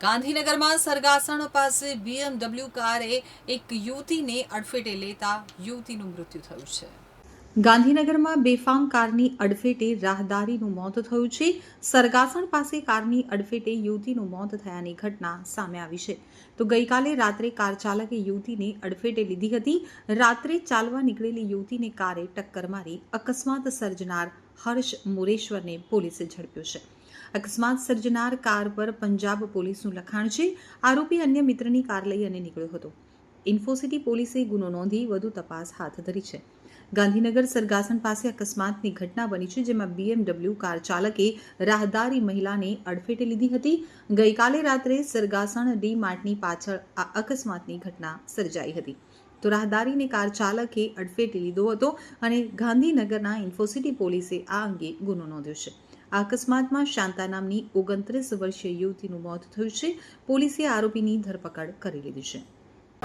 ગાંધીનગરમાં સરગાસણ પાસે બીએમડબલ્યુ કારે એક યુવતીને અડફેટે લેતા યુવતીનું મૃત્યુ થયું છે. ગાંધીનગરમાં બેફામ કારની અડફેટે રાહદારીનું મોત થયું છે. સરગાસણ પાસે કારની અડફેટે યુવતીનું મોત થયાની ઘટના સામે આવી છે. તો ગઈકાલે રાત્રે કાર ચાલકે યુવતીને અડફેટે લીધી હતી. રાત્રે ચાલવા નીકળેલી યુવતીને કારે ટક્કર મારી અકસ્માત સર્જનાર હર્ષ મુરેશ્વરને પોલીસે ઝડપ્યો છે. અકસ્માત સર્જનાર કાર પર પંજાબ પોલીસનું લખાણ છે. આરોપી અન્ય મિત્રની કાર લઈ અને નીકળ્યો હતો. ઇન્ફોસિટી પોલીસે ગુનો નોંધી વધુ તપાસ હાથ ધરી છે. ગાંધીનગર સરગાસણ પાસે અકસ્માતની ઘટના બની છે, જેમાં બીએમડબલ્યુ કાર ચાલકે રાહદારી મહિલાને અડફેટે લીધી હતી. ગઈકાલે રાત્રે સરગાસણ ડી માર્ટની પાછળ આ અકસ્માતની ઘટના સર્જાઈ હતી. તો રાહદારીને કાર ચાલકે અડફેટે લીધો હતો અને ગાંધીનગરના ઇન્ફોસિટી પોલીસે આ અંગે ગુનો નોંધ્યો છે. આ અકસ્માતમાં શાંતા નામની ઓગણત્રીસ વર્ષીય યુવતીનું મોત થયું છે. પોલીસે આરોપીની ધરપકડ કરી લીધી છે.